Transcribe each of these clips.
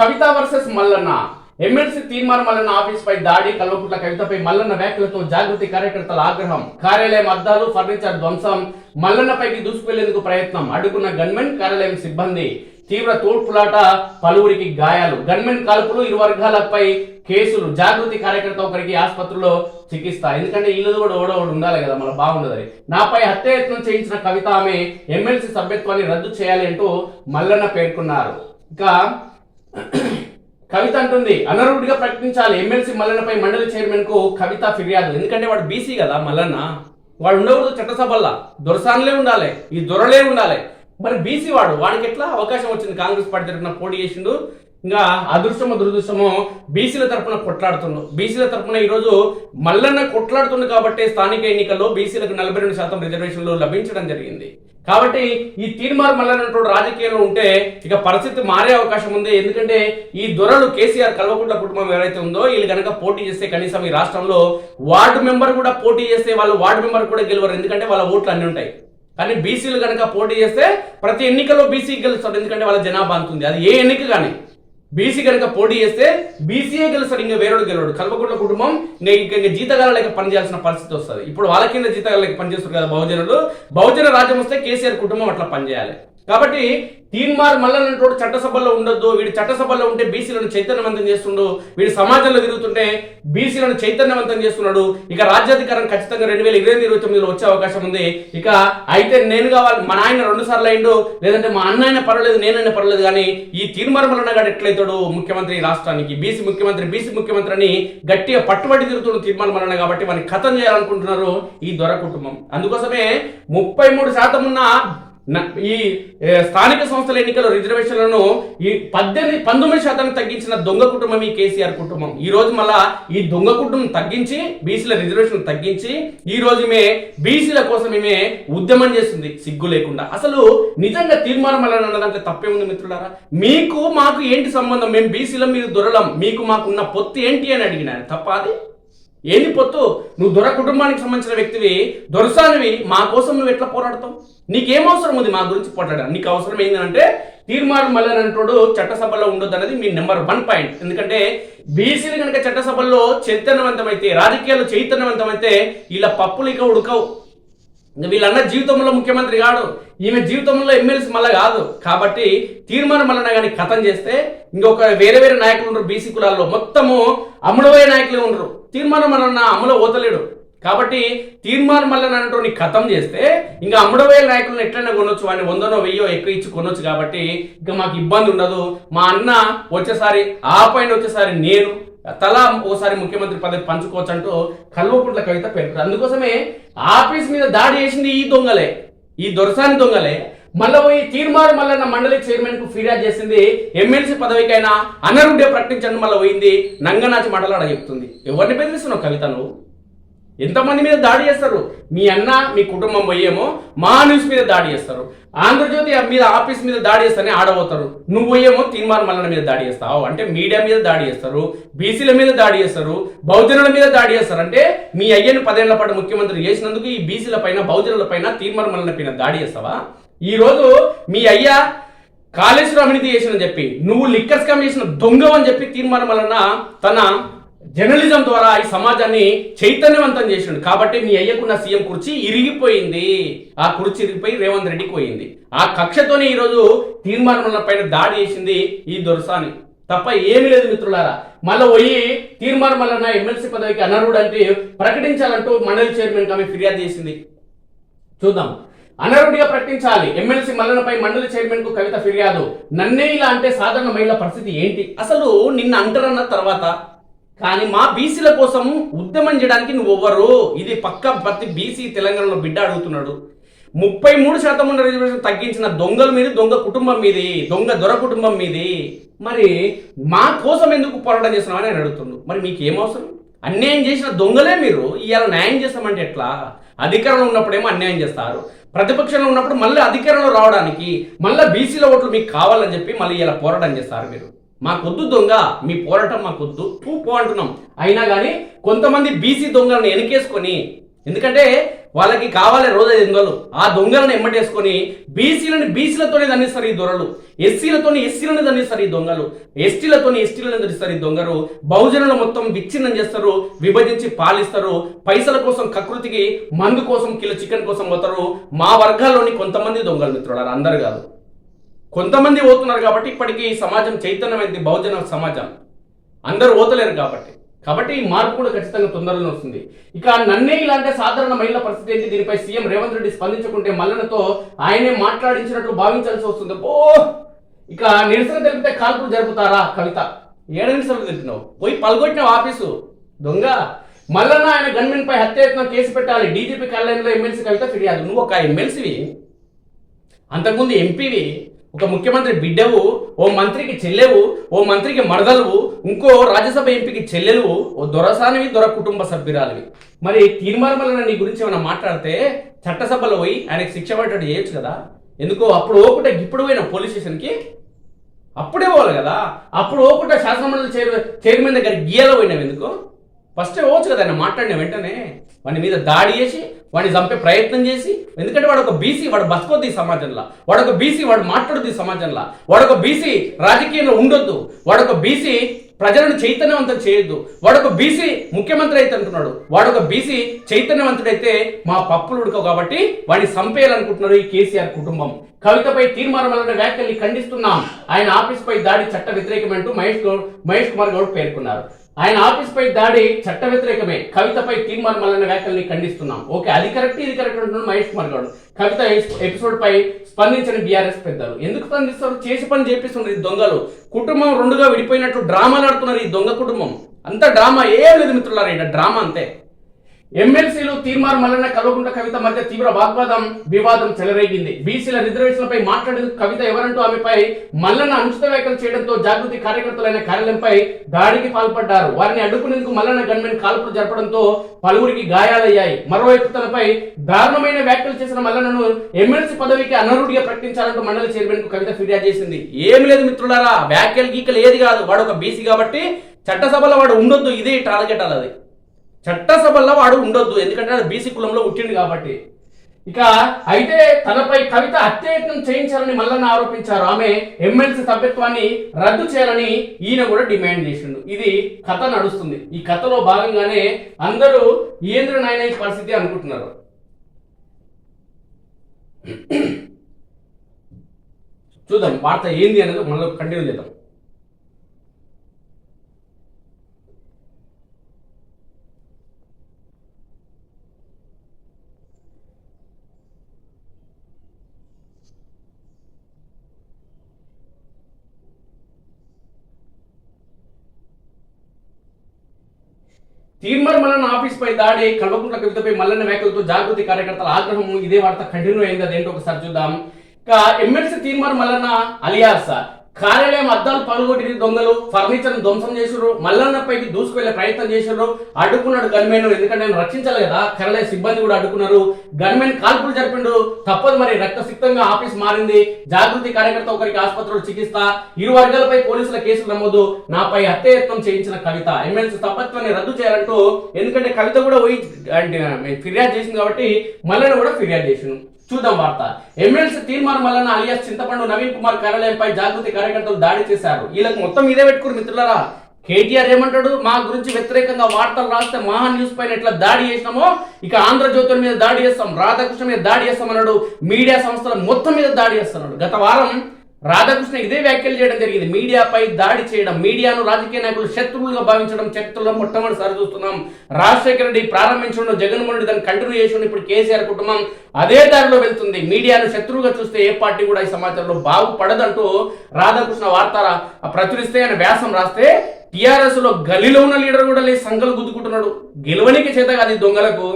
కవిత versus Mallanna. MLC తీర్మానం Mallanna office పై దాడి కల్వకుంట్ల కవితపై మల్లన్న వ్యాఖ్యలతో జాగృతి కార్యకర్తల ఆగ్రహం. కార్యాలయం అద్దాలు ఫర్నిచర్ ధ్వంసం. మల్లన్నపైకి దూసుకెళ్ళేందుకు ప్రయత్నం. అడ్డుకున్న గన్మెన్ కార్యాలయం సిబ్బంది. తీవ్ర తోడ్పులాట పలువురికి గాయాలు. గన్మెన్ కాల్పులు ఇరు వర్గాలపై కేసులు. జాగృతి కార్యకర్త ఒకరికి ఆసుపత్రిలో చికిత్స. ఎందుకంటే ఇల్లు కూడా ఓడోడు ఉండాలి కదా మన బాగుండదని నాపై హత్యాయత్నం చేయించిన కవిత ఆమె ఎమ్మెల్సీ సభ్యత్వాన్ని రద్దు చేయాలి అంటూ మల్లన్న పేర్కొన్నారు. ఇంకా కవిత అంటుంది అనర్హుడిగా ప్రకటించాలి. ఎమ్మెల్సీ మల్లన్నపై మండలి చైర్మన్కు కవిత ఫిర్యాదు. ఎందుకంటే వాడు బీసీ కదా మల్లన్న. వాడు ఉండకూడదు చట్టసభల్లా. దొరసానులే ఉండాలి. ఈ దొరలే ఉండాలి. మరి బీసీ వాడు వాడికి ఎట్లా అవకాశం వచ్చింది? కాంగ్రెస్ పార్టీ తరఫున పోటీ చేసిండు. ఇంకా అదృష్టమో దురదృష్టమో బీసీల తరఫున కొట్లాడుతుండు. బీసీల తరఫున ఈరోజు మల్లన్న కొట్లాడుతుంది కాబట్టి స్థానిక ఎన్నికల్లో బీసీలకు నలభై రెండు శాతం రిజర్వేషన్లు లభించడం జరిగింది. కాబట్టి ఈ తీర్మార్ మల్లన్నటువంటి రాజకీయంలో ఉంటే ఇక పరిస్థితి మారే అవకాశం ఉంది. ఎందుకంటే ఈ దొరలు కేసీఆర్ కల్వకుంట్ల కుటుంబం ఎవరైతే ఉందో వీళ్ళు కనుక పోటీ చేస్తే కనీసం ఈ రాష్ట్రంలో వార్డు మెంబర్ కూడా పోటీ చేస్తే వాళ్ళు వార్డు మెంబర్ కూడా గెలవరు. ఎందుకంటే వాళ్ళ ఓట్లు అన్ని ఉంటాయి. కానీ బీసీలు కనుక పోటీ చేస్తే ప్రతి ఎన్నికల్లో బీసీ గెలుస్తారు. ఎందుకంటే వాళ్ళ జనాభా అంతుంది అది ఏ ఎన్నిక కానీ. బీసీ కనుక పోటీ చేస్తే బీసీఏ గెలుస్తాడు ఇంకా వేరేడు గెలడు కల్వకుంట్ల కుటుంబం ఇంకా ఇంకా ఇంకా జీతగాల లేక పనిచేయాల్సిన పరిస్థితి వస్తుంది. ఇప్పుడు వాళ్ళ కింద జీతగాల లేక పనిచేస్తారు కదా బహుజనులు. బహుజన రాజ్యం వస్తే కేసీఆర్ కుటుంబం అట్లా పనిచేయాలి కాబట్టి తీన్మార్ మల్లన్నటువంటి చట్టసభల్లో ఉండొద్దు వీడి చట్టసభల్లో ఉంటే బీసీలను చైతన్యవంతం చేస్తుండు వీడి సమాజంలో తిరుగుతుంటే బీసీలను చైతన్యవంతం చేస్తున్నాడు. ఇక రాజ్యాధికారం ఖచ్చితంగా రెండు వేల ఇరవై ఇరవై తొమ్మిదిలో వచ్చే అవకాశం ఉంది. ఇక అయితే నేను కావాలి మా నాయన రెండు సార్లు అయిండు లేదంటే మా అన్నైనా పర్వాలేదు నేనైనా పర్వాలేదు కానీ ఈ తీర్మార్ మల్లన్న గారు ఎట్లయితాడు? ముఖ్యమంత్రి ఈ రాష్ట్రానికి బీసీ ముఖ్యమంత్రి బీసీ ముఖ్యమంత్రి అని గట్టిగా పట్టుబడి తిరుగుతున్న తీర్మాన మల్లన్న కాబట్టి మనకి ఖతం చేయాలనుకుంటున్నారు ఈ దొర కుటుంబం. అందుకోసమే ముప్పై మూడు శాతం ఉన్న ఈ స్థానిక సంస్థల ఎన్నికల రిజర్వేషన్లను ఈ పద్దెనిమిది పంతొమ్మిది శాతానికి తగ్గించిన దొంగ కుటుంబం ఈ కేసీఆర్ కుటుంబం. ఈ రోజు మళ్ళా ఈ దొంగ కుటుంబం తగ్గించి బీసీల రిజర్వేషన్ తగ్గించి ఈ రోజు మే బీసీల కోసం ఈమె ఉద్యమం చేస్తుంది సిగ్గు లేకుండా. అసలు నిజంగా తీర్మానం అలా అన్నదంటే తప్పే ఉంది మిత్రులారా? మీకు మాకు ఏంటి సంబంధం? మేము బీసీల మీరు దొరలం. మీకు మాకున్న పొత్తు ఏంటి అని అడిగినాను తప్ప అది ఏంది పొత్తు? నువ్వు దొర కుటుంబానికి సంబంధించిన వ్యక్తివి దొరసానివి మా కోసం నువ్వు ఎట్లా పోరాడతావు? నీకేం అవసరం ఉంది మా గురించి పోరాడడం నీకు అవసరం ఏంటంటే తీర్మానం అంటాడు చట్టసభలో ఉండొద్దు అనేది మీ నెంబర్ వన్ పాయింట్. ఎందుకంటే బీసీలు కనుక చట్టసభల్లో చైతన్యవంతమైతే రాజకీయాలు చైతన్యవంతమైతే ఇలా పప్పులు ఇక ఉడకవు. వీళ్ళన్న జీవితంలో ముఖ్యమంత్రి కాడు ఈమె జీవితంలో ఎమ్మెల్సీ మళ్ళీ కాదు. కాబట్టి తీర్మానం మళ్ళీ కానీ కథం చేస్తే ఇంకొక వేరే వేరే నాయకులు ఉండరు. బీసీ కులాల్లో మొత్తము అమలువయ్యే నాయకులే ఉండరు. తీర్మానం మళ్ళన్న అమలు ఓతలేడు కాబట్టి తీర్మానం మళ్ళీ అన్నటువంటి కథం చేస్తే ఇంకా అమ్ముడవేల నాయకులను ఎట్లయినా కొనొచ్చు. వాడిని వందనో వెయ్యో ఎక్కువ ఇచ్చి కొనొచ్చు. కాబట్టి ఇంకా మాకు ఇబ్బంది ఉండదు. మా అన్న వచ్చేసారి ఆ పైన వచ్చేసారి నేను తలా ఓసారి ముఖ్యమంత్రి పదవి పంచుకోవచ్చు అంటూ కల్వకుంట్ల కవిత పెట్టారు అందుకోసమే ఆఫీస్ మీద దాడి చేసింది ఈ దొంగలే. ఈ దొరసాని దొంగలే. మళ్ళీ పోయి తీర్మానం మల్లన్న మండలి చైర్మన్కు ఫిర్యాదు చేసింది ఎమ్మెల్సీ పదవికైనా అనరుడే ప్రకటించండి మళ్ళీ పోయింది నంగనాచి మాటలాడ చెప్తుంది. ఎవరిని బెదిరిస్తున్నావు కవిత నువ్వు? ఎంతమంది మీద దాడి చేస్తారు? మీ అన్న మీ కుటుంబం పోయేమో మా న్యూస్ మీద దాడి చేస్తారు. ఆంధ్రజ్యోతి మీద ఆఫీస్ మీద దాడి చేస్తానే ఆడబోతారు. నువ్వు పోయేమో తీర్మాన మల్లన మీద దాడి చేస్తావు. అంటే మీడియా మీద దాడి చేస్తారు. బీసీల మీద దాడి చేస్తారు. బహుజనుల మీద దాడి చేస్తారు. అంటే మీ అయ్యను పదేళ్ళ పాటు ముఖ్యమంత్రి చేసినందుకు ఈ బీసీల పైన బహుజనుల పైన తీర్మాన మల్లన పైన దాడి చేస్తావా? ఈ రోజు మీ అయ్యా కాళేశ్వరం అవినీతి చేసిన చెప్పి నువ్వు లిక్కర్స్ కమిషన్ దొంగవని చెప్పి తీర్మానం వలన తన జర్నలిజం ద్వారా ఈ సమాజాన్ని చైతన్యవంతం చేసిండు. కాబట్టి మీ అయ్యకున్న సీఎం కుర్చీ ఇరిగిపోయింది. ఆ కుర్చీ ఇరిగిపోయి రేవంత్ రెడ్డికి పోయింది. ఆ కక్షతోనే ఈరోజు తీర్మానం పైన దాడి చేసింది ఈ దొరసాని. తప్ప ఏమీ లేదు మిత్రులారా. మళ్ళీ పోయి తీర్మానం వలన ఎమ్మెల్సీ పదవికి అనర్హుడు అంటే ప్రకటించాలంటూ మండలి చైర్మన్ ఆమె ఫిర్యాదు చేసింది. చూద్దాం. అనర్హుడిగా ప్రకటించాలి. ఎమ్మెల్సీ మల్లనపై మండలి చైర్మన్కు కవిత ఫిర్యాదు. నన్నే ఇలా అంటే సాధారణ మహిళల పరిస్థితి ఏంటి? అసలు నిన్న అంటారన్న తర్వాత కానీ మా బీసీల కోసం ఉద్యమం చేయడానికి నువ్వు ఎవ్వరు ఇది పక్క ప్రతి బీసీ తెలంగాణలో బిడ్డ అడుగుతున్నాడు. ముప్పై మూడు శాతం ఉన్న రిజర్వేషన్ తగ్గించిన దొంగల మీద దొంగ కుటుంబం మీది దొంగ దొర కుటుంబం మీది. మరి మా కోసం ఎందుకు పోరాటం చేస్తున్నామని ఆయన అడుగుతుండు మరి మీకు ఏమవసరం అన్యాయం చేసిన దొంగలే మీరు. ఇవాళ న్యాయం చేస్తామంటే ఎట్లా? అధికారంలో ఉన్నప్పుడేమో అన్యాయం చేస్తారు. ప్రతిపక్షంలో ఉన్నప్పుడు మళ్ళీ అధికారంలో రావడానికి మళ్ళీ బీసీల ఓట్లు మీకు కావాలని చెప్పి మళ్ళీ ఇలా పోరాటం చేస్తారు మీరు. మాకొద్దు దొంగ మీ పోరాటం మాకొద్దు. పూ పో అంటున్నాం. అయినా కానీ కొంతమంది బీసీ దొంగలను వెనకేసుకొని ఎందుకంటే వాళ్ళకి కావాలి రోజు ఐదు దొంగలు. ఆ దొంగలను ఎమ్మటేసుకొని బీసీలను బీసీలతోనే దండిస్తారు ఈ దొరలు. ఎస్సీలతోని ఎస్సీలను దండిస్తారు ఈ దొంగలు. ఎస్టీలతోని ఎస్టీలను దండిస్తారు ఈ దొంగలు బహుజనులు మొత్తం విచ్ఛిన్నం చేస్తారు విభజించి పాలిస్తారు. పైసల కోసం కకృతికి మందు కోసం కిలో చికెన్ కోసం పోతారు. మా వర్గాల్లోని కొంతమంది దొంగలు మిత్రులారు అందరు కాదు. కొంతమంది పోతున్నారు కాబట్టి ఇప్పటికీ ఈ సమాజం చైతన్యమైంది బహుజన సమాజం. అందరూ ఓతలేరు కాబట్టి. కాబట్టి ఈ మార్పు కూడా ఖచ్చితంగా తొందరలో వస్తుంది. ఇక నన్నే ఇలాంటి సాధారణ మహిళల పరిస్థితి ఏంటి? దీనిపై సీఎం రేవంత్ రెడ్డి స్పందించుకుంటే మల్లనతో ఆయనే మాట్లాడించినట్లు భావించాల్సి వస్తుంది. ఓ ఇక నిరసన తెలిపితే కాల్పులు జరుపుతారా? కవిత ఏడని నిరసన తెలిపినావు? పోయి పల్గొట్టినావు ఆఫీసు. దొంగ. మల్లన్న ఆయన గన్మెన్ పై హత్యయత్నం కేసు పెట్టాలి. డీజీపీ కార్యాలయంలో ఎమ్మెల్సీ కవిత ఫిర్యాదు. నువ్వు ఒక ఎమ్మెల్సీవి. అంతకుముందు ఎంపీవి. ఒక ముఖ్యమంత్రి బిడ్డవు ఓ మంత్రికి చెల్లెవు ఓ మంత్రికి మరదలువు ఇంకో రాజ్యసభ ఎంపీకి చెల్లెలువు ఓ దొరసానివి దొర కుటుంబ సభ్యురాలివి. మరి తీర్మార్మలన నీ గురించి ఏమైనా మాట్లాడితే చట్టసభలో పోయి ఆయనకి శిక్ష పడ్డట్టు చేయొచ్చు కదా? ఎందుకో అప్పుడు ఓపుట ఇప్పుడు పోయిన పోలీస్ స్టేషన్కి అప్పుడే పోవాలి కదా? అప్పుడు ఓపుట శాసనమండలి చైర్మన్ దగ్గర గీయలో పోయినావు ఎందుకు? ఫస్ట్ పోవచ్చు కదా ఆయన మాట్లాడిన వెంటనే? వాడి మీద దాడి చేసి వాడిని చంపే ప్రయత్నం చేసి ఎందుకంటే వాడు ఒక బీసీ వాడు బతకొద్దు ఈ సమాజంలో. వాడు ఒక బీసీ వాడు మాట్లాడొద్దు ఈ సమాజంలో. వాడు ఒక బీసీ రాజకీయంలో ఉండొద్దు. వాడు ఒక బీసీ ప్రజలను చైతన్యవంతం చేయొద్దు. వాడు ఒక బీసీ ముఖ్యమంత్రి అయితే అంటున్నాడు వాడు ఒక బీసీ చైతన్యవంతుడైతే మా పప్పులు ఉడకవు కాబట్టి వాడిని చంపేయాలనుకుంటున్నారు ఈ కేసీఆర్ కుటుంబం. కవితపై తీర్మానం వ్యాఖ్యల్ని ఖండిస్తున్నాం. ఆయన ఆఫీస్ పై దాడి చట్ట వ్యతిరేకమంటూ మహేష్ గౌడ్ మహేష్ కుమార్ గౌడ్ పేర్కొన్నారు. ఆయన ఆఫీస్ పై దాడి చట్ట వ్యతిరేకమే. కవితపై తీర్మానం మల్లన్న వ్యాఖ్యల్ని ఖండిస్తున్నాం. ఓకే అది కరెక్ట్ ఇది కరెక్ట్ అంటున్నాడు మహేష్ కుమార్ గౌడ్. కవిత ఎపిసోడ్ పై స్పందించిన బీఆర్ఎస్ పెద్దలు. ఎందుకు స్పందిస్తారు? చేసి పని చేపిస్తున్నారు ఈ దొంగలు. కుటుంబం రెండుగా విడిపోయినట్టు డ్రామాలు ఆడుతున్నారు ఈ దొంగ కుటుంబం. అంత డ్రామా ఏం లేదు మిత్రులారా ఇక్కడ డ్రామా అంతే. ఎమ్మెల్సీలు తీర్మార్ మల్లన్న కల్వకుంట కవిత మధ్య తీవ్ర వాగ్వాదం వివాదం చెలరేగింది. బీసీల రిజర్వేషన్లపై మాట్లాడేందుకు కవిత ఎవరంటూ ఆమెపై మల్లన్న అనుచిత వ్యాఖ్యలు చేయడంతో జాగృతి కార్యకర్తలైన కార్యాలయంపై దాడికి పాల్పడ్డారు. వారిని అడ్డుకునేందుకు మల్లన్న గన్మెన్ కాల్పులు జరపడంతో పలువురికి గాయాలయ్యాయి. మరోవైపు తనపై దారుణమైన వ్యాఖ్యలు చేసిన మల్లన్నను ఎమ్మెల్సీ పదవికి అనర్హుడిగా ప్రకటించాలంటూ మండలి చైర్మన్కు కవిత ఫిర్యాదు చేసింది. ఏమి లేదు మిత్రులారా వ్యాఖ్యలు గీకలు ఏది కాదు. వాడు ఒక బీసీ కాబట్టి చట్టసభలో వాడు ఉండొద్దు. ఇదే టార్గెట్ అలది చట్టసభల్లో వాడు ఉండొద్దు. ఎందుకంటే అది బీసీ కులంలో పుట్టిండు కాబట్టి. ఇక అయితే తనపై కవిత అత్యయత్నం చేయించాలని మల్లన్న ఆరోపించారు. ఆమె ఎమ్మెల్సీ సభ్యత్వాన్ని రద్దు చేయాలని ఈయన కూడా డిమాండ్ చేసిండు. ఇది కథ నడుస్తుంది. ఈ కథలో భాగంగానే అందరూ ఈంద్ర నాయన పరిస్థితి అనుకుంటున్నారు. చూద్దాం వార్త ఏంది అనేది మనలో కంటిన్యూ చేద్దాం. తీర్మర్ మల్లన్న ఆఫీస్ పై దాడి కల్వకుంట్ల కవితపై మల్లన్న వ్యాఖ్యలతో జాగృతి కార్యకర్తల ఆగ్రహం ఇదే వార్త కంటిన్యూ అయింది. అదేంటో ఒకసారి చూద్దాం. ఇక ఎమ్మెల్సీ తీర్మర్ మల్లన్న అలియాస్ కార్యాలయం అద్దాలు పలుగొట్టి దొంగలు ఫర్నిచర్ ధ్వంసం చేసారు మల్లన్నపైకి దూసుకువెళ్ళే ప్రయత్నం చేశారు అడ్డుకున్నాడు గన్మెన్. ఎందుకంటే నేను రక్షించాలి కదా కార్యాలయ సిబ్బంది కూడా అడ్డుకున్నారు. గన్మెన్ కాల్పులు జరిపిండు. తప్పదు మరి రక్తసిక్తంగా ఆఫీస్ మారింది. జాగృతి కార్యకర్త ఒకరికి ఆసుపత్రిలో చికిత్స. ఇరు వర్గాలపై పోలీసుల కేసులు నమోదు. నాపై హత్యయత్నం చేయించిన కవిత. ఎమ్మెల్సీ తప్పత్వాన్ని రద్దు చేయాలంటూ ఎందుకంటే కవిత కూడా పోయి అంటే ఫిర్యాదు చేసింది కాబట్టి మల్లన్న కూడా ఫిర్యాదు చేసిండు. చూద్దాం వార్త. ఎమ్మెల్సీ తీర్మానం వలన అలియాస్ చింతపండు నవీన్ కుమార్ కార్యాలయంపై జాగృతి కార్యకర్తలు దాడి చేశారు. వీళ్ళకి మొత్తం ఇదే పెట్టుకుని మిత్రులరా. కేటీఆర్ ఏమంటాడు? మా గురించి వ్యతిరేకంగా వార్తలు రాస్తే మహా న్యూస్ పైన ఎట్లా దాడి చేసినామో ఇక ఆంధ్రజ్యోతుల మీద దాడి చేస్తాం రాధాకృష్ణ మీద దాడి చేస్తామన్నాడు మీడియా సంస్థల మొత్తం మీద దాడి చేస్తున్నాడు గత వారం రాధాకృష్ణ ఇదే వ్యాఖ్యలు చేయడం జరిగింది. మీడియాపై దాడి చేయడం మీడియాను రాజకీయ నాయకులు శత్రువులుగా భావించడం చరిత్రలో మొట్టమొదటిసారి చూస్తున్నాం. రాజశేఖర రెడ్డి ప్రారంభించడం జగన్మోహన్ రెడ్డి దాన్ని కంటిన్యూ చేసిన ఇప్పుడు కేసీఆర్ కుటుంబం అదే దారిలో వెళ్తుంది. మీడియాను శత్రువుగా చూస్తే ఏ పార్టీ కూడా ఈ సమాచారంలో బాగుపడదంటూ రాధాకృష్ణ వార్త ప్రచురిస్తే ఆయన వ్యాసం రాస్తే టిఆర్ఎస్లో గలిలో ఉన్న లీడర్ కూడా లేదు సంఘాలు గుద్దుకుంటున్నాడు. గెలవనికి చేత కాదు దొంగలకు.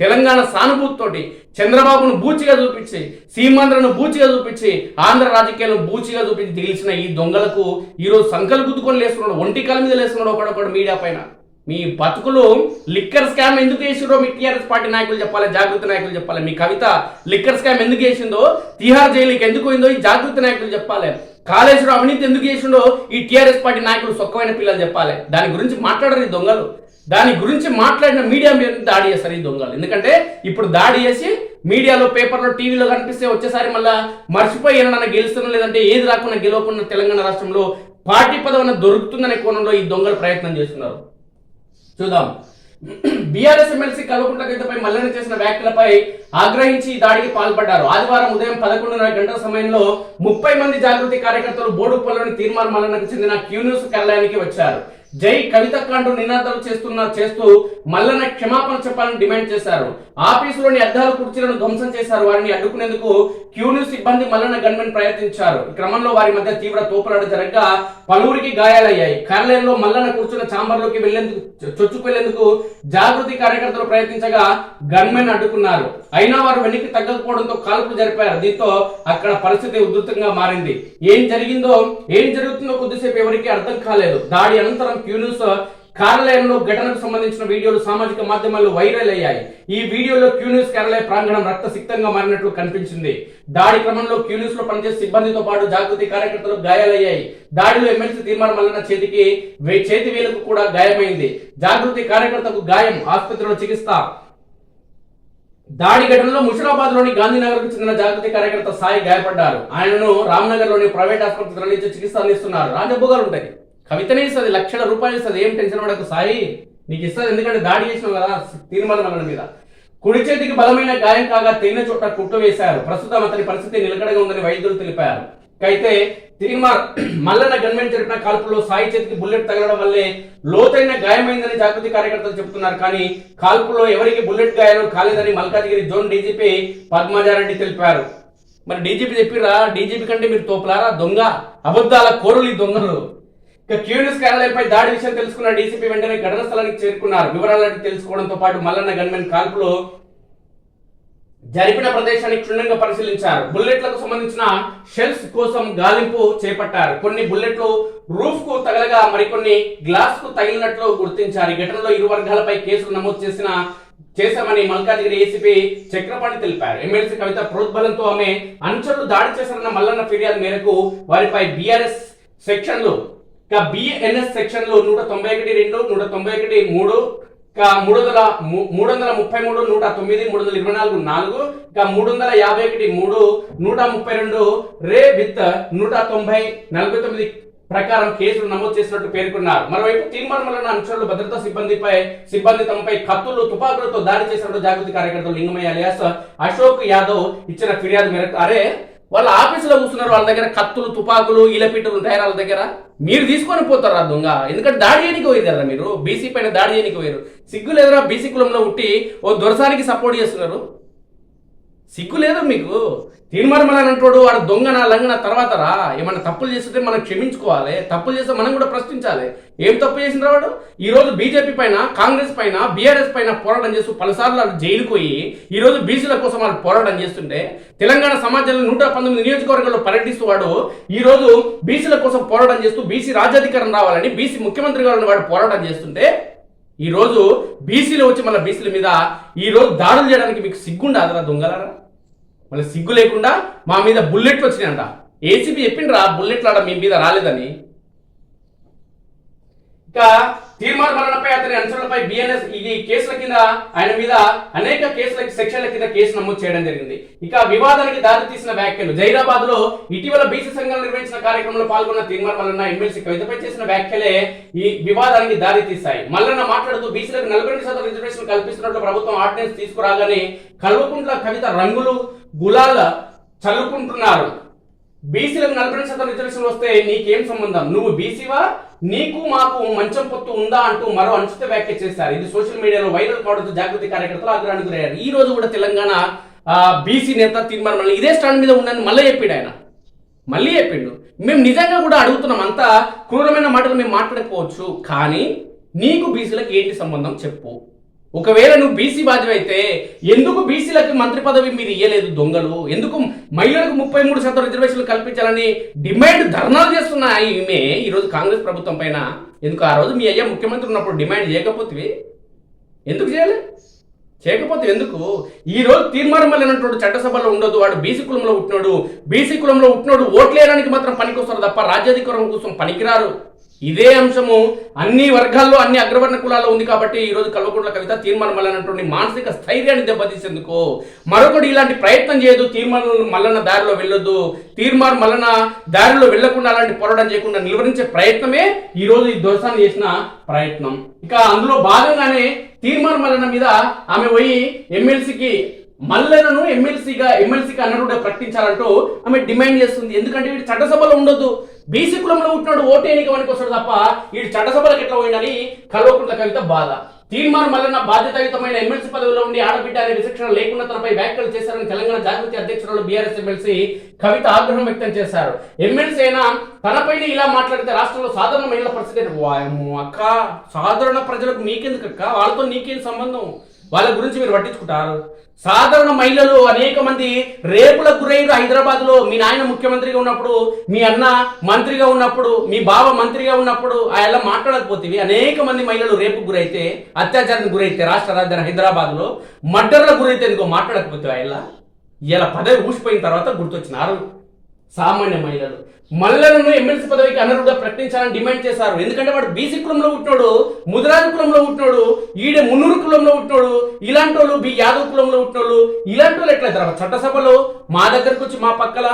తెలంగాణ సానుభూతితోటి చంద్రబాబును బూచిగా చూపించి సీమాంధ్రను బూచిగా చూపించి ఆంధ్ర రాజకీయాలను బూచిగా చూపించి తెలిసిన ఈ దొంగలకు ఈరోజు సంకలు గుద్దుకొని లేస్తున్నాడు ఒంటి కాల మీద లేస్తున్నాడు ఒకడొకడు మీడియా పైన. మీ బతుకులు లిక్కర్ స్కామ్ ఎందుకు చేసిండ్రో మీ టీఆర్ఎస్ పార్టీ నాయకులు చెప్పాలి జాగృతి నాయకులు చెప్పాలి? మీ కవిత లిక్కర్ స్కామ్ ఎందుకు చేసిందో తిహార్ జైలుకి ఎందుకు పోయిందో ఈ జాగృతి నాయకులు చెప్పాలి. కాళేశ్వరం అవినీతి ఎందుకు చేసిండో ఈ టీఆర్ఎస్ పార్టీ నాయకులు సొక్కమైన పిల్లలు చెప్పాలి. దాని గురించి మాట్లాడరు ఈ దొంగలు. దాని గురించి మాట్లాడిన మీడియా మీద దాడి చేస్తారు ఈ దొంగలు. ఎందుకంటే ఇప్పుడు దాడి చేసి మీడియాలో పేపర్లో టీవీలో కనిపిస్తే వచ్చేసారి మళ్ళా మర్చిపోయి ఏమన్నా గెలుస్తున్నా లేదంటే ఏది రాకుండా గెలవకుండా తెలంగాణ రాష్ట్రంలో పార్టీ పదవన దొరుకుతుందనే కోణంలో ఈ దొంగలు ప్రయత్నం చేస్తున్నారు. చూద్దాం. బీఆర్ఎస్ ఎమ్మెల్సీ కల్వకుంట్ల గీతపై మల్లన చేసిన వ్యాఖ్యలపై ఆగ్రహించి ఈ దాడికి పాల్పడ్డారు. ఆదివారం ఉదయం పదకొండున్నర గంటల సమయంలో ముప్పై మంది జాగృతి కార్యకర్తలు బోడుపల్లిలోని తీర్మాన్ మల్లన్నకు చెందిన క్యూ న్యూస్ కార్యాలయానికి వచ్చారు. జై కవితక్కాండు నినాదాలు చేస్తున్న చేస్తూ మల్లన్న క్షమాపణ చెప్పాలని డిమాండ్ చేశారు. ఆఫీసులోని అద్దాల కుర్చీలను ధ్వంసం చేశారు. వారిని అడ్డుకునేందుకు క్యూన్యూ సిబ్బంది మల్లన్న గన్మెన్ ప్రయత్నించారు. ఈ క్రమంలో వారి మధ్య తీవ్ర తోపులాట జరగగా పలువురికి గాయాలయ్యాయి. కార్యాలయంలో మల్లన్న కూర్చున్న ఛాంబర్లోకి వెళ్ళేందుకు చొచ్చుకెళ్ళేందుకు జాగృతి కార్యకర్తలు ప్రయత్నించగా గన్మెన్ అడ్డుకున్నారు. అయినా వారు వెనక్కి తగ్గకపోవడంతో కాల్పులు జరిపారు. దీంతో అక్కడ పరిస్థితి ఉధృతంగా మారింది. ఏం జరిగిందో ఏం జరుగుతుందో కొద్దిసేపు ఎవరికి అర్థం కాలేదు. దాడి అనంతరం క్యూన్యూస్ కార్యాలయంలో ఘటనకు సంబంధించిన వీడియోలు సామాజిక మాధ్యమాల్లో వైరల్ అయ్యాయి. ఈ వీడియోలో క్యూన్యూస్ కార్యాలయ ప్రాంగణం రక్తసిక్తంగా మారినట్లు కనిపించింది. దాడి క్రమంలో క్యూన్యూస్లో పనిచేసే సిబ్బందితో పాటు జాగృతి కార్యకర్తలు గాయాలయ్యాయి. దాడిలో ఎమ్మెల్సీ తీర్మానం వలన చేతికి చేతి వేలకు కూడా గాయమైంది. జాగృతి కార్యకర్తకు గాయం ఆసుపత్రిలో చికిత్స. దాడి ఘటనలో ముషిరాబాద్లోని గాంధీనగర్కు చెందిన జాగృతి కార్యకర్త సాయి గాయపడ్డారు. ఆయనను రామ్నగర్లోని ప్రైవేట్ ఆసుపత్రికి తరలించి చికిత్స అందిస్తున్నారు. రాజబ్బుగాలు ఉంటాయి. కవితనే ఇస్తుంది లక్షల రూపాయలు ఇస్తుంది ఏం టెన్షన్ పడకు సాయి. నీకు ఇస్తుంది ఎందుకంటే దాడి చేసినావు కదా తీర్మానం అన్న మీద. కుడి చేతికి బలమైన గాయం కాగా తేనె చోట కుట్టు వేశారు. ప్రస్తుతం అతని పరిస్థితి నిలకడగా ఉందని వైద్యులు తెలిపారు. అయితే తీర్మా మల్లన్న గన్మెన్ జరిపిన కాల్పుల్లో సాయి చేతికి బుల్లెట్ తగలడం వల్లే లోతైన గాయమైందని జాగృతి కార్యకర్తలు చెబుతున్నారు. కానీ కాల్పులో ఎవరికి బుల్లెట్ గాయాలు కాలేదని మల్కాజ్గిరి జోన్ డీజీపీ పద్మజారెడ్డి తెలిపారు. మరి డీజీపీ చెప్పిరా డీజీపీ కంటే మీరు తోపులారా దొంగ అబద్ధాల కోరులు ఈ దొంగలు. ఇక క్యూనిస్ కార్యాలయంపై దాడి విషయం తెలుసుకున్న డీసీపీ వెంటనే ఘటన స్థలానికి చేరుకున్నారు. వివరాలను తెలుసుకోవడంతో పాటు మల్లన్న గన్మెన్ కాల్పులో జరిపిన ప్రదేశాన్ని క్షుణ్ణంగా పరిశీలించారు. బుల్లెట్లకు సంబంధించిన షెల్స్ కోసం గాలింపు చేపట్టారు. కొన్ని బుల్లెట్లు రూఫ్కు తగలగా మరికొన్ని గ్లాస్కు తగిలినట్లు గుర్తించారు. ఘటనలో ఇరు వర్గాలపై కేసులు నమోదు చేసిన చేశామని మల్కాజిగిరి ఏసీపీ చక్రపాణి తెలిపారు. ఎమ్మెల్సీ కవిత ప్రోద్బలంతో ఆమె అనుచరులు దాడి చేశారన్న మల్లన్న ఫిర్యాదు మేరకు వారిపై బీఆర్ఎస్ సెక్షన్లు ఇక బిఎన్ఎస్ సెక్షన్లు నూట తొంభై ఒకటి రెండు నూట తొంభై ఒకటి మూడు ఇక మూడు వందల మూడు వందల ముప్పై మూడు నూట తొమ్మిది మూడు వందల ఇరవై నాలుగు నాలుగు ఇక మూడు వందల యాభై ఒకటి మూడు నూట ముప్పై రెండు రే విత్ నూట తొంభై నలభై తొమ్మిది ప్రకారం కేసులు నమోదు చేసినట్టు పేర్కొన్నారు. మరోవైపు తీర్మానం అనుచరులు భద్రతా సిబ్బందిపై సిబ్బంది తమపై కత్తులు తుపాకులతో దాడి చేసినట్టు జాగృతి కార్యకర్తలు లింగమయ్య అలియాస్ అశోక్ యాదవ్ ఇచ్చిన ఫిర్యాదు మేరకు అరే వాళ్ళ ఆఫీసులో కూర్చున్నారు వాళ్ళ దగ్గర కత్తులు తుపాకులు ఈలపిట్టులు ఉంటాయి వాళ్ళ దగ్గర. మీరు తీసుకొని పోతారు ఆ దొంగ. ఎందుకంటే దాడి చేయడానికి పోయింది కదా మీరు. బీసీ పైన దాడి చేయడానికి పోయారు సిగ్గులు ఎదురా బీసీ కులంలో ఉట్టి ఓ దొరసానికి సపోర్ట్ చేస్తున్నారు. సిగ్గు లేదు మీకు? తీర్మానం అంటాడు వాడు దొంగన లంగన తర్వాత రా. ఏమన్నా తప్పులు చేస్తుంటే మనం క్షమించుకోవాలి. తప్పులు చేస్తే మనం కూడా ప్రశ్నించాలి. ఏం తప్పు చేసిన వాడు? ఈ రోజు బీజేపీ పైన కాంగ్రెస్ పైన బీఆర్ఎస్ పైన పోరాటం చేస్తూ పలుసార్లు వాళ్ళు జైలుకు పోయి ఈ రోజు బీసీల కోసం వాళ్ళు పోరాటం చేస్తుంటే తెలంగాణ సమాజంలో నూట పంతొమ్మిది నియోజకవర్గంలో పర్యటిస్తూ వాడు ఈ రోజు బీసీల కోసం పోరాటం చేస్తూ బీసీ రాజ్యాధికారం రావాలని బీసీ ముఖ్యమంత్రి కావాలని వాడు పోరాటం చేస్తుంటే ఈరోజు బీసీలు బీసీలో వచ్చి మన బీసీల మీద ఈరోజు దాడులు చేయడానికి మీకు సిగ్గుండాదరా దొంగలారా? మళ్ళీ సిగ్గు లేకుండా మా మీద బుల్లెట్లు వచ్చినాయంట. ఏసీబీ చెప్పిండ్రా బుల్లెట్లు ఆడ మీ మీద రాలేదని. ఇంకా తీర్మాన మరణపై అతని అనుచరులపై బిఎన్ఎస్ ఈ కేసుల కింద ఆయన మీద అనేక కేసుల సెక్షన్ల కింద కేసు నమోదు చేయడం జరిగింది. ఇక వివాదానికి దారి తీసిన వ్యాఖ్యలు. జైరాబాద్లో ఇటీవల బీసీ సంఘాలు నిర్వహించిన కార్యక్రమంలో పాల్గొన్న తీర్మాన మల్లన్న ఎమ్మెల్సీ కవితపై చేసిన వ్యాఖ్యలే ఈ వివాదానికి దారి తీశాయి. మల్లన్న మాట్లాడుతూ బీసీలకు నలభై రెండు శాతం రిజర్వేషన్ కల్పిస్తున్నట్లు ప్రభుత్వం ఆర్డినెన్స్ తీసుకురాగానే కల్వకుంట్ల కవిత రంగులు గులాల చల్లుకుంటున్నారు. బీసీలకు నలభై రెండు శాతం రిజర్వేషన్ వస్తే నీకేం సంబంధం? నువ్వు బీసీవా? నీకు మాకు మంచం పొత్తు ఉందా అంటూ మరో అనుచిత వ్యాఖ్య చేశారు. ఇది సోషల్ మీడియాలో వైరల్ కావడంతో జాగృతి కార్యకర్తలు ఆగ్రహానికి గురయ్యారు ఈ రోజు కూడా తెలంగాణ బీసీ నేత తీర్మానం మళ్ళీ ఇదే స్టాండ్ మీద ఉండని మళ్ళీ చెప్పాడు ఆయన. మళ్ళీ చెప్పిండు. మేము నిజంగా కూడా అడుగుతున్నాం అంత క్రూరమైన మాటలు మేము మాట్లాడకపోవచ్చు. కానీ నీకు బీసీలకు ఏంటి సంబంధం చెప్పు. ఒకవేళ నువ్వు బీసీ బాధ్యత అయితే ఎందుకు బీసీలకు మంత్రి పదవి మీరు ఇయ్యలేదు దొంగలు? ఎందుకు మహిళలకు ముప్పై మూడు శాతం రిజర్వేషన్లు కల్పించాలని డిమాండ్ ధర్నాలు చేస్తున్న ఈమె. ఈరోజు కాంగ్రెస్ ప్రభుత్వం పైన ఎందుకు ఆ రోజు మీ అయ్యా ముఖ్యమంత్రి ఉన్నప్పుడు డిమాండ్ చేయకపోతే? ఎందుకు చేయాలి? చేయకపోతే ఎందుకు? ఈ రోజు తీర్మానం లేనటువంటి చట్టసభలో ఉండదు వాడు బీసీ కులంలో పుట్టినాడు. బీసీ కులంలో పుట్టినాడు. ఓట్లేయడానికి మాత్రం పనికొస్తారు తప్ప రాజ్యాధికారం కోసం పనికిరారు. ఇదే అంశము అన్ని వర్గాల్లో అన్ని అగ్రవర్ణ కులాల్లో ఉంది కాబట్టి ఈ రోజు కల్వకుంట్ల కవిత తీర్మానం మల్లన్నటువంటి మానసిక స్థైర్యాన్ని దెబ్బతీసేందుకు మరొకటి ఇలాంటి ప్రయత్నం చేయదు తీర్మానం మల్లన దారిలో వెళ్ళొద్దు. తీర్మానం మల్లన దారిలో వెళ్ళకుండా అలాంటి పోరాటం చేయకుండా నిలువరించే ప్రయత్నమే ఈ రోజు ఈ దోషాన్ని చేసిన ప్రయత్నం. ఇక అందులో భాగంగానే తీర్మానం మల్లన్న మీద ఆమె పోయి ఎమ్మెల్సీకి మల్లెలను ఎమ్మెల్సీగా ఎమ్మెల్సీగా అన్నట్టుగా ప్రకటించాలంటూ ఆమె డిమాండ్ చేస్తుంది. ఎందుకంటే వీడు చట్టసభలో ఉండొద్దు. బీసీ కులంలో ఉంటున్నాడు ఓటు ఎన్నికమనికి వస్తాడు తప్ప వీడు చట్టసభలకు ఎట్లా పోయిందని కల్వకుంట్ల కవిత బాధ. తీర్మానం మల్లన్న బాధ్యతాయుతమైన ఎమ్మెల్సీ పదవిలో ఉండి ఆడబిడ్డ అనే విచక్షణ లేకుండా తనపై వ్యాఖ్యలు చేశారని తెలంగాణ జాగృతి అధ్యక్షురాలు బీఆర్ఎస్ ఎమ్మెల్సీ కవిత ఆగ్రహం వ్యక్తం చేశారు. ఎమ్మెల్సీ అయినా తనపైన ఇలా మాట్లాడితే రాష్ట్రంలో సాధారణ మహిళల పరిస్థితి అక్క సాధారణ ప్రజలకు నీకెందుకు అక్క వాళ్ళతో నీకేం సంబంధం? వాళ్ళ గురించి మీరు పట్టించుకుంటారు? సాధారణ మహిళలు అనేక మంది రేపులకు గురైన హైదరాబాద్లో మీ నాయన ముఖ్యమంత్రిగా ఉన్నప్పుడు మీ అన్న మంత్రిగా ఉన్నప్పుడు మీ బావ మంత్రిగా ఉన్నప్పుడు ఆయన మాట్లాడకపోతే అనేక మంది మహిళలు రేపు గురైతే అత్యాచారానికి గురైతే రాష్ట్ర రాజధాని హైదరాబాద్లో మర్డర్లకు గురైతే ఎందుకో మాట్లాడకపోతే ఆయన ఇలా పదవి ఊసిపోయిన తర్వాత గుర్తొచ్చినారు. సామాన్య మహిళలు మల్లలను ఎమ్మెల్సీ పదవికి అనర్హుడుగా ప్రకటించాలని డిమాండ్ చేశారు. ఎందుకంటే వాడు బీసీ కులంలో పుట్టినోడు ముదిరాజు కులంలో పుట్టినోడు ఈడే మున్నూరు కులంలో పుట్టినోడు ఇలాంటి వాళ్ళు బి యాదవ్ కులంలో పుట్టినోళ్ళు ఇలాంటి వాళ్ళు ఎట్లా చట్టసభలో మా దగ్గరకు వచ్చి మా పక్కల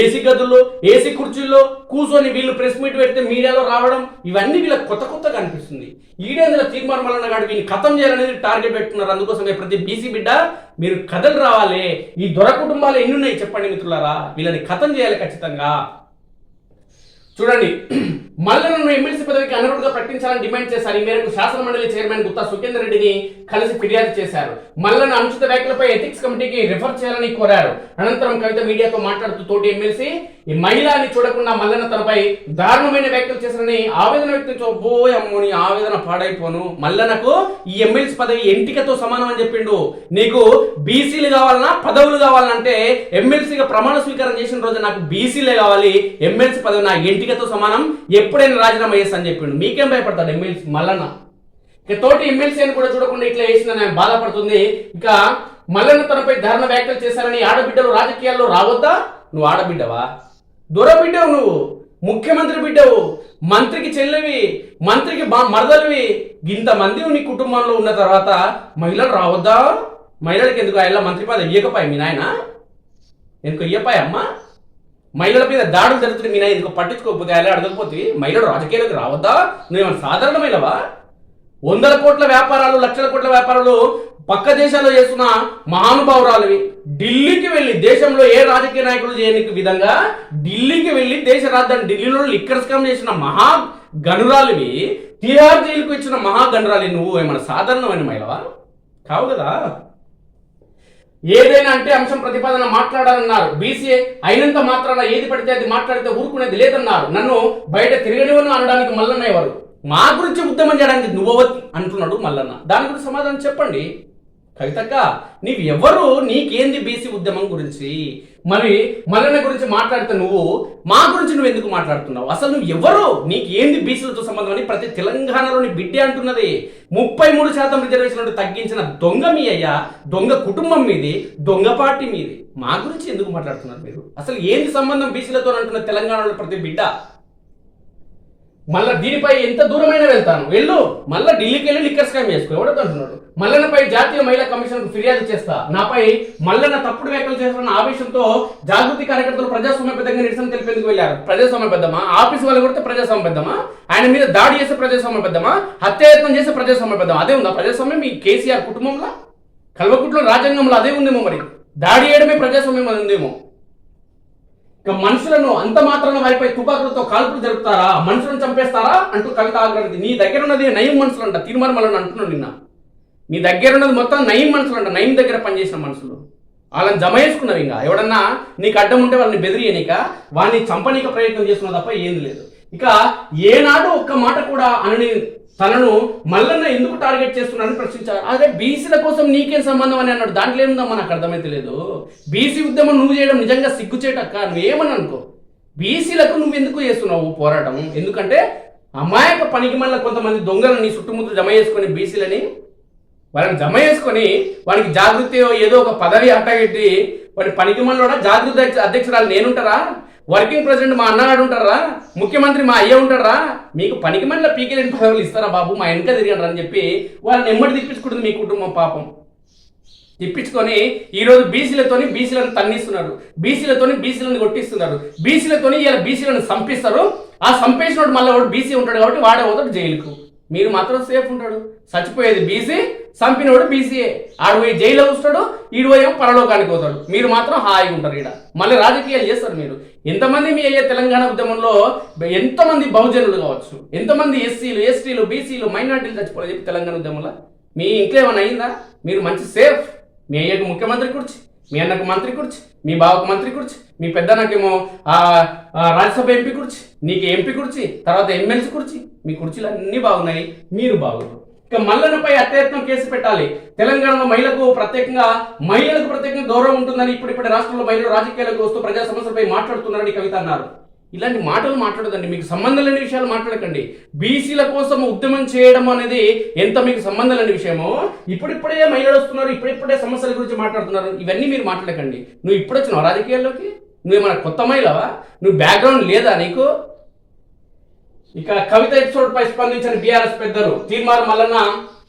ఏసీ గదుల్లో ఏసీ కుర్చీల్లో కూర్చొని వీళ్ళు ప్రెస్ మీట్ పెడితే మీడియాలో రావడం ఇవన్నీ వీళ్ళకి కొత్త కొత్తగా అనిపిస్తుంది. ఈడేందులో తీర్మానం వలన కాదు వీళ్ళు ఖతం చేయాలనేది టార్గెట్ పెట్టుకున్నారు. అందుకోసమే ప్రతి బీసీ బిడ్డ మీరు కథలు రావాలి. ఈ దొర కుటుంబాలు ఎన్ని ఉన్నాయి చెప్పండి మిత్రులారా? వీళ్ళని ఖతం చేయాలి ఖచ్చితంగా. చూడండి మల్లలను ఎమ్మెల్సీ పదవికి అనర్హుడుగా ప్రకటించాలని డిమాండ్ చేశారు. ఈ మేరకు శాసనమండలి చైర్మన్ గుత్తా సుఖేందర్ రెడ్డిని కలిసి ఫిర్యాదు చేశారు. మల్లన్న అనుచిత వ్యాఖ్యలపై ఎథిక్స్ కమిటీకి రిఫర్ చేయాలని కోరారు. అనంతరం కవిత మీడియాతో మాట్లాడుతూ తోటి ఎమ్మెల్సీ ఈ మహిళని చూడకుండా మల్లన్న తనపై దారుణమైన వ్యాఖ్యలు చేశారని ఆవేదన వ్యక్తం చేయబోయమ్మని ఆవేదన పాడైపోను. మల్లన్నకు ఈ ఎమ్మెల్సీ పదవి ఎంటికతో సమానం అని చెప్పిండు. నీకు బీసీలు కావాలన్నా పదవులు కావాలంటే ఎమ్మెల్సీగా ప్రమాణ స్వీకారం చేసిన రోజు నాకు బీసీలే కావాలి. ఎమ్మెల్సీ పదవి నా ఎంటికతో సమానం. ఎప్పుడైనా రాజీనామా చేస్తాను అని చెప్పిండు. మీకేం భయపడతాడు ఎమ్మెల్సీ? మల్లన్న. ఇక తోటి ఎమ్మెల్సీ అని కూడా చూడకుండా ఇట్లా వేసిందని ఆయన బాధపడుతుంది. ఇక మల్లన్న తనపై దారుణ వ్యాఖ్యలు చేశారని ఆడబిడ్డలు రాజకీయాల్లో రావద్దా? నువ్వు ఆడబిడ్డవా? దొరబిడ్డవు నువ్వు. ముఖ్యమంత్రి బిడ్డవు. మంత్రికి చెల్లెవి మంత్రికి బా మరదలివి. ఇంతమంది నీ కుటుంబంలో ఉన్న తర్వాత మహిళలు రావద్దా? మహిళలకు ఎందుకు? ఆయన మంత్రి పదవి ఇయ్యకపాయ మీ నాయన? ఎందుకు ఇయ్యపాయ అమ్మా? మహిళల మీద దాడులు జరుగుతుంది మీ నాయన ఎందుకు పట్టించుకోకపోతే అడగకపోతే మహిళలు రాజకీయాలకు రావద్దా? నువ్వేమైనా సాధారణమైనవా? వందల కోట్ల వ్యాపారాలు లక్షల కోట్ల వ్యాపారాలు పక్క దేశాల్లో చేస్తున్న మహానుభావురాలువి. ఢిల్లీకి వెళ్ళి దేశంలో ఏ రాజకీయ నాయకులు చేయని విధంగా ఢిల్లీకి వెళ్ళి దేశ రాజధాని ఢిల్లీలో లిక్కర్ స్కామ్ చేసిన మహా గనురాలివి తిహార్ జైలుకు ఇచ్చిన మహా గనురాలి నువ్వు ఏమైనా సాధారణమైన మహిళవా? కావు కదా. ఏదైనా అంటే అంశం ప్రతిపాదన మాట్లాడాలన్నారు. బీసీఏ అయినంత మాత్రాన ఏది పడితే అది మాట్లాడితే ఊరుకునేది లేదన్నారు. నన్ను బయట తిరగనివను అనడానికి మల్లన్నయ్యవారు. మా గురించి ఉద్యమం చేయడానికి నువ్వవద్దు అంటున్నాడు మల్లన్న. దాని గురించి సమాధానం చెప్పండి. కవితక్క నీవు నీకేంది బీసీ ఉద్యమం గురించి. మరి మనల్ని గురించి మాట్లాడితే నువ్వు మా గురించి నువ్వు ఎందుకు మాట్లాడుతున్నావు? అసలు నువ్వు ఎవరు? ఏంది బీసీలతో సంబంధం అని ప్రతి తెలంగాణలోని బిడ్డే అంటున్నది. ముప్పై మూడు శాతం రిజర్వేషన్ తగ్గించిన దొంగ మీ అయ్యా దొంగ కుటుంబం మీది దొంగ పార్టీ మీది. మా గురించి ఎందుకు మాట్లాడుతున్నారు మీరు? అసలు ఏంది సంబంధం బీసీలతో అంటున్న తెలంగాణలో ప్రతి బిడ్డ? మళ్ళా దీనిపై ఎంత దూరమైనా వెళ్తాను. వెళ్ళు. మళ్ళా ఢిల్లీకి వెళ్ళి లిక్కర్ స్కామ్ చేసుకో ఎవడో అంటున్నాడు? మల్లన్నపై జాతీయ మహిళా కమిషన్ ఫిర్యాదు చేస్తా. నాపై మల్లన్న తప్పుడు వ్యాఖ్యలు చేస్తున్న ఆవేశంతో జాగృతి కార్యకర్తలు పెద్దగా నిరసన తెలిపేందుకు వెళ్ళారు. ప్రజాస్వామ్యబద్ధమా ఆఫీస్ వాళ్ళు కొడితే ప్రజాస్వామ్యబద్ధమా ఆయన మీద దాడి చేసే ప్రజాస్వామ్యబద్ధమా హత్యాయత్నం చేసే ప్రజాస్వామ్యబద్ధమా అదే ఉందా ప్రజాస్వామ్యం? మీ కేసీఆర్ కుటుంబంలో? కల్వకుట్లో రాజ్యాంగంలో అదే ఉందేమో మరి? దాడి చేయడమే ప్రజాస్వామ్యం అది ఉందేమో? ఇక మనుషులను అంత మాత్రాన వారిపై తుపాకులతో కాల్పులు జరుపుతారా? మనుషులను చంపేస్తారా? అంటూ కవిత ఆగ్రహించింది నీ దగ్గర ఉన్నది నయం మనుషులు అంట తీర్మానం అంటున్నాడు నిన్న. నీ దగ్గర ఉన్నది మొత్తం నయం మనుషులు అంట నయం దగ్గర పనిచేసిన మనుషులు. వాళ్ళని జమ చేసుకున్నావు ఇంకా. ఎవడన్నా నీకు అడ్డం ఉంటే వాళ్ళని బెదిరియనిక వాడిని చంపనీక ప్రయత్నం చేస్తున్నావు తప్ప ఏం లేదు. ఇక ఏనాడు ఒక్క మాట కూడా అనని తనను మల్లన్న ఎందుకు టార్గెట్ చేస్తున్నాడని ప్రశ్నించారు. అదే బీసీల కోసం నీకేం సంబంధం అని అన్నాడు. దాంట్లో ఏముందమ్మా నాకు అర్థమైతే లేదు. బీసీ ఉద్యమం నువ్వు చేయడం నిజంగా సిగ్గుచేటక్క? నువ్వేమని అనుకో బీసీలకు నువ్వు ఎందుకు చేస్తున్నావు పోరాటం? ఎందుకంటే అమాయక పనికి మళ్ళీ కొంతమంది దొంగలను నీ చుట్టుముట్టు జమ చేసుకొని బీసీలని వాళ్ళని జమ చేసుకొని వానికి జాగృతి ఏదో ఒక పదవి అట్టగెట్టి వాడి పనికి మళ్ళీ జాగృతి అధ్యక్షురాలు నేనుంటారా? వర్కింగ్ ప్రెసిడెంట్ మా అన్నగాడు ఉంటారా ముఖ్యమంత్రి మా అయ్య ఉంటారా మీకు పనికి మళ్ళీ పీకే పదవులు ఇస్తారా బాబు? మా వెనక తిరిగండి అని చెప్పి వాళ్ళని ఎమ్మడి తిప్పించుకుంటుంది మీ కుటుంబం పాపం. తిప్పించుకొని ఈరోజు బీసీలతోని బీసీలను తన్నిస్తున్నారు బీసీలతోని బీసీలను కొట్టిస్తున్నారు బీసీలతోని ఇలా బీసీలను సంపిస్తారు. ఆ సంపేసినోడు మళ్ళీ వాడు బీసీ ఉంటాడు కాబట్టి వాడే పోతాడు జైలుకు. మీరు మాత్రం సేఫ్ ఉంటాడు. చచ్చిపోయేది బీసీ చంపినోడు బీసీఏ ఆడు పోయి జైల్లో వస్తాడు ఈడు పోయి పరలోకానికి పోతాడు. మీరు మాత్రం హాయిగా ఉంటారు ఈడ. మళ్ళీ రాజకీయాలు చేస్తారు మీరు. ఎంతమంది మీ అయ్యే తెలంగాణ ఉద్యమంలో ఎంతమంది బహుజనులు కావచ్చు? ఎంతమంది ఎస్సీలు ఎస్టీలు బీసీలు మైనార్టీలు చచ్చిపోలేదు చెప్పి తెలంగాణ ఉద్యమంలో? మీ ఇంట్లో ఏమైనా అయిందా? మీరు మంచి సేఫ్ మీ అయ్యకు ముఖ్యమంత్రి కుర్చీ. మీ అన్నకు మంత్రి కుర్చి మీ బావకు మంత్రి కుర్చీ మీ పెద్దన్నకేమో ఆ, ఆ, రాజ్యసభ ఎంపీ కుర్చి నీకు ఎంపీ కుర్చి తర్వాత ఎమ్మెల్సీ కుర్చి మీ కుర్చీలు అన్నీ బాగున్నాయి మీరు బాగున్నారు. ఇక మల్లన్నపై అత్యయత్నం కేసు పెట్టాలి. తెలంగాణలో మహిళకు ప్రత్యేకంగా మహిళలకు ప్రత్యేకంగా గౌరవం ఉంటుందని ఇప్పుడిప్పుడే రాష్ట్రంలో మహిళలు రాజకీయాలకు వస్తూ ప్రజా సమస్యలపై మాట్లాడుతున్నారని కవిత అన్నారు. ఇలాంటి మాటలు మాట్లాడదండి. మీకు సంబంధం లేని విషయాలు మాట్లాడకండి. బీసీల కోసం ఉద్యమం చేయడం అనేది ఎంత మీకు సంబంధం లేని విషయమో ఇప్పుడిప్పుడే మహిళలు వస్తున్నారు ఇప్పుడిప్పుడే సమస్యల గురించి మాట్లాడుతున్నారు ఇవన్నీ మీరు మాట్లాడకండి. నువ్వు ఇప్పుడు వచ్చినావు రాజకీయాల్లోకి? నువ్వేమైనా కొత్త మహిళవా? నువ్వు బ్యాక్గ్రౌండ్ లేదా నీకు? ఇక కవిత ఎపిసోడ్ పై స్పందించిన బీఆర్ఎస్ పెద్దలు తీర్మానం మల్లన్న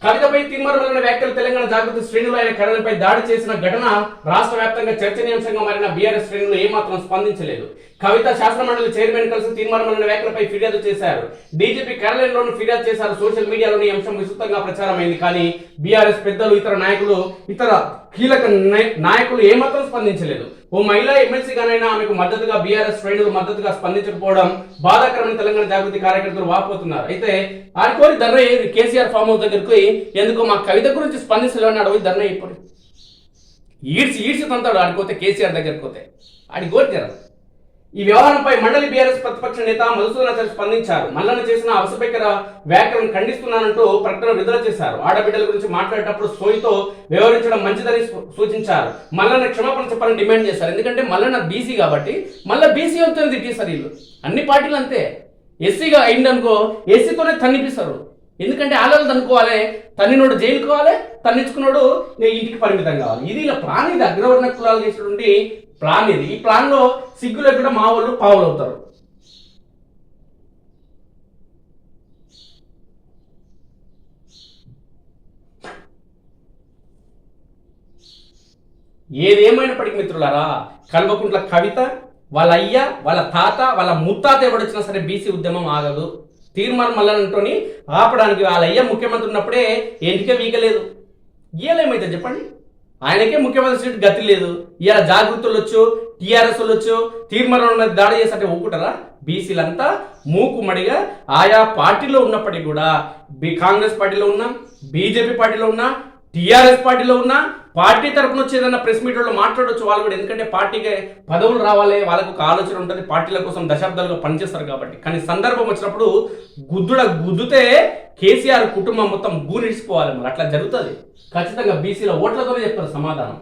కవితపై తిమ్మరులైన వ్యాఖ్యలు తెలంగాణ జాగృతి శ్రేణులు ఆయన కథలపై దాడి చేసిన ఘటన రాష్ట్ర వ్యాప్తంగా చర్చనీయాంశంగా మారిన బీఆర్ఎస్ శ్రేణులు ఏమాత్రం స్పందించలేదు. కవిత శాసన మండలి చైర్మన్ కలిసి తీర్మార్ వ్యాఖ్యలపై ఫిర్యాదు చేశారు. డీజీపీ కార్యాలయంలోనూ ఫిర్యాదు చేశారు. సోషల్ మీడియాలోని అంశం విస్తృతంగా ప్రచారమైంది. కానీ బీఆర్ఎస్ పెద్దలు ఇతర నాయకులు ఇతర కీలక నాయకులు ఏమాత్రం స్పందించలేదు. ఓ మహిళా ఎమ్మెల్సీగానైనా ఆమెకు మద్దతుగా బీఆర్ఎస్ శ్రేణులు మద్దతుగా స్పందించకపోవడం బాధాకరమైన తెలంగాణ జాగృతి కార్యకర్తలు వాపోతున్నారు. అయితే ఆడుకోరి ధర్నయ్య కేసీఆర్ ఫామ్ హౌస్ దగ్గరకు ఎందుకో మా కవిత గురించి స్పందించలేని అడవి ధర్నయ్య ఇప్పుడు. ఈడ్చి ఈడ్చి తంతాడు ఆడిపోతే కేసీఆర్ దగ్గరికి పోతే. ఆడి కోరికారు ఈ వ్యవహారంపై మండలి బీఆర్ఎస్ ప్రతిపక్ష నేత మధుసూదనాచారి స్పందించారు. మల్లన్న చేసిన అవసరకర వ్యాఖ్యలను ఖండిస్తున్నానంటూ ప్రకటన విడుదల చేశారు. ఆడబిడ్డల గురించి మాట్లాడేటప్పుడు సోయితో వ్యవహరించడం మంచిదని సూచించారు. మల్లన్న క్షమాపణ చెప్పాలని డిమాండ్ చేశారు. ఎందుకంటే మల్లన్న బీసీ కాబట్టి మళ్ళీ బీసీ అవుతుంది తిట్టేశారు వీళ్ళు? అన్ని పార్టీలు అంతే. ఎస్సీగా అయిందనుకో ఎస్సీతోనే తన్నిపిస్తారు. ఎందుకంటే ఆలోచన తన్నుకోవాలి. తన్నినోడు జైలుకోవాలి తన్నించుకున్నాడు ఇంటికి పరిమితం కావాలి. ఇది ఇలా ప్లాన్ అగ్రవర్ణ కులాలు చేసినటువంటి ప్లాన్ ఇది. ఈ ప్లాన్లో ఎక్కడ మా వాళ్ళు పావులు అవుతారు. ఏదేమైనప్పటికీ మిత్రులారా కల్వకుంట్ల కవిత వాళ్ళ అయ్య వాళ్ళ తాత వాళ్ళ ముత్తాత ఎవడొచ్చినా సరే బీసీ ఉద్యమం ఆగదు. తీర్మానం మల్లనంటోని ఆపడానికి వాళ్ళ అయ్య ముఖ్యమంత్రి ఉన్నప్పుడే ఎందుకే వీకలేదు. ఏలేమైతే చెప్పండి? ఆయనకే ముఖ్యమంత్రి సీట్ గతి లేదు. ఇలా జాగృతులు వచ్చు టీఆర్ఎస్ వచ్చు తీర్మానం దాడి చేసంటే ఒప్పుకుంటారా? బీసీలంతా మూకుమడిగా ఆయా పార్టీలో ఉన్నప్పటికీ కూడా బి కాంగ్రెస్ పార్టీలో ఉన్నా బీజేపీ పార్టీలో ఉన్నా టీఆర్ఎస్ పార్టీలో ఉన్నా పార్టీ తరపున వచ్చి ఏదైనా ప్రెస్ మీట్లో మాట్లాడొచ్చు వాళ్ళు కూడా ఎందుకంటే పార్టీకి పదవులు రావాలి వాళ్ళకు ఒక ఆలోచన ఉంటుంది పార్టీల కోసం దశాబ్దాలుగా పనిచేస్తారు కాబట్టి. కానీ సందర్భం వచ్చినప్పుడు గుద్దుడ గుద్దుతే కేసీఆర్ కుటుంబం మొత్తం గూనిడిచిపోవాలి మరి. అట్లా జరుగుతుంది. ఖచ్చితంగా బీసీల ఓట్లతోనే చెప్తారు సమాధానం.